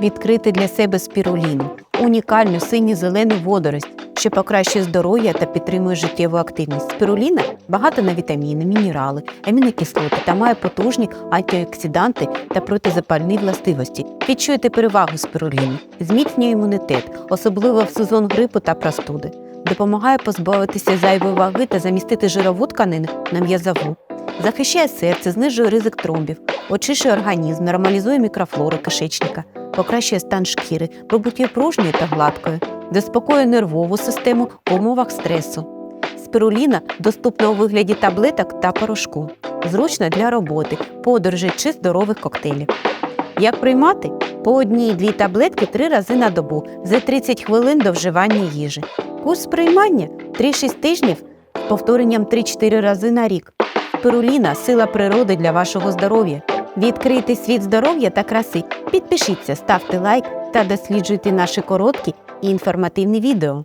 відкрити для себе спіруліну, унікальну синьо-зелену водорость, що покращує здоров'я та підтримує життєву активність. Спіруліна багата на вітаміни, мінерали, амінокислоти та має потужні антиоксиданти та протизапальні властивості. Відчуєте перевагу спіруліни, зміцнює імунітет, особливо в сезон грипу та простуди. Допомагає позбавитися зайвої ваги та замістити жирову тканину на м'язову. Захищає серце, знижує ризик тромбів, очищує організм, нормалізує мікрофлору кишечника, покращує стан шкіри, її пружньою та гладкою, заспокоює нервову систему в умовах стресу. Спіруліна доступна у вигляді таблеток та порошку, зручна для роботи, подорожей чи здорових коктейлів. Як приймати? По одній-дві таблетки три рази на добу за 30 хвилин до вживання їжі. Курс приймання 3-6 тижнів з повторенням 3-4 рази на рік. Спируліна сила природи для вашого здоров'я. Відкрийте світ здоров'я та краси. Підпишіться, ставте лайк та досліджуйте наші короткі і інформативні відео.